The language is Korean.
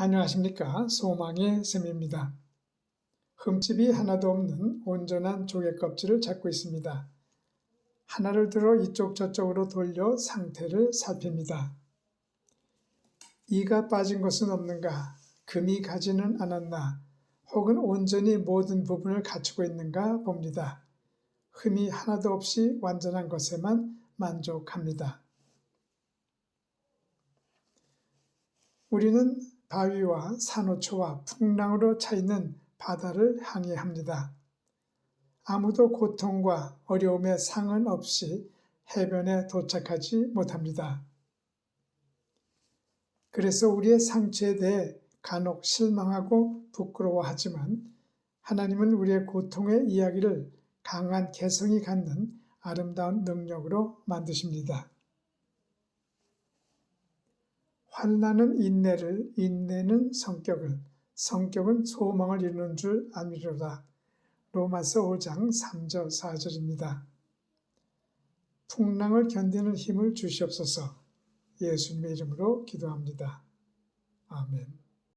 안녕하십니까 소망의 쌤입니다. 흠집이 하나도 없는 온전한 조개 껍질을 찾고 있습니다. 하나를 들어 이쪽 저쪽으로 돌려 상태를 살핍니다. 이가 빠진 것은 없는가, 금이 가지는 않았나, 혹은 온전히 모든 부분을 갖추고 있는가 봅니다. 흠이 하나도 없이 완전한 것에만 만족합니다. 우리는 바위와 산호초와 풍랑으로 차 있는 바다를 항해합니다. 아무도 고통과 어려움에 상은 없이 해변에 도착하지 못합니다. 그래서 우리의 상처에 대해 간혹 실망하고 부끄러워하지만 하나님은 우리의 고통의 이야기를 강한 개성이 갖는 아름다운 능력으로 만드십니다. 환난은 인내를, 인내는 성격을, 성격은 소망을 이루는 줄 아미로다. 로마서 5장 3절 4절입니다. 풍랑을 견디는 힘을 주시옵소서 예수님의 이름으로 기도합니다. 아멘.